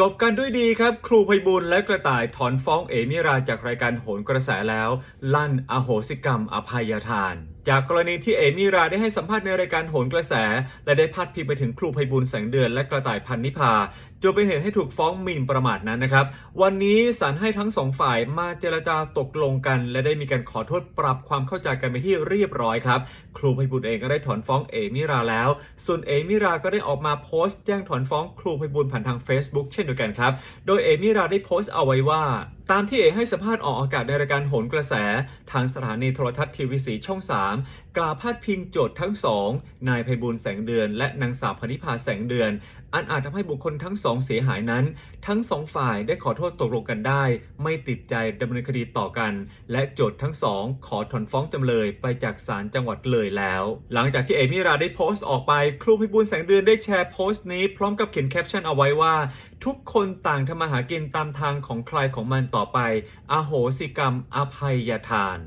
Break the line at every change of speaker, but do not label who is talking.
จบกันด้วยดีครับ ครูไพบุญและกระต่ายถอนฟ้องเอมิราจากรายการโหนกระแสแล้ว ลั่นอโหสิกรรมอภัยทาน จากกรณีที่เอมิราได้ให้สัมภาษณ์ในรายการโหนกระแส และได้พาดพิงไปถึงครูไพบุญแสงเดือนและกระต่ายพันนิพาจนเป็นเหตุให้ถูกฟ้องหมิ่นประมาทนั้นนะครับ วันนี้ศาลให้ทั้งสองฝ่ายมาเจรจาตกลงกัน และได้มีการขอโทษปรับความเข้าใจกันไปที่เรียบร้อยครับ ครูไพบุญเองก็ได้ถอนฟ้องเอมิราแล้ว ส่วนเอมิราก็ได้ออกมาโพสต์แจ้งถอนฟ้องครูไพบุญผ่านทาง Facebook เช่นเดียวกันครับ โดยเอมิราได้โพสต์เอาไว้ว่า ตามที่เอกให้สัมภาษณ์ออกอากาศในรายการโหนกระแส ทางสถานีโทรทัศน์ทีวีสีช่อง 3 กล่าวพาดพิงโจทย์ทั้งสองนายไพบุญแสงเดือน และนางสาวพนิพาแสงเดือนอันอาจทำให้บุคคลทั้งสองเสียหายนั้น ทั้งสองฝ่ายได้ขอโทษตกลงกันได้ ไม่ติดใจดำเนินคดีต่อกัน และโจทย์ทั้งสองขอถอนฟ้องจำเลยไปจากศาลจังหวัดเลยแล้ว หลังจากที่เอมิราได้โพสต์ออกไป ครูพิบูลแสงเดือนได้แชร์โพสต์นี้ พร้อมกับเขียนแคปชั่นเอาไว้ว่า ทุกคนต่างทำมาหากินตามทางของใครของมันต่อไป อโหสิกรรมอภัยทาน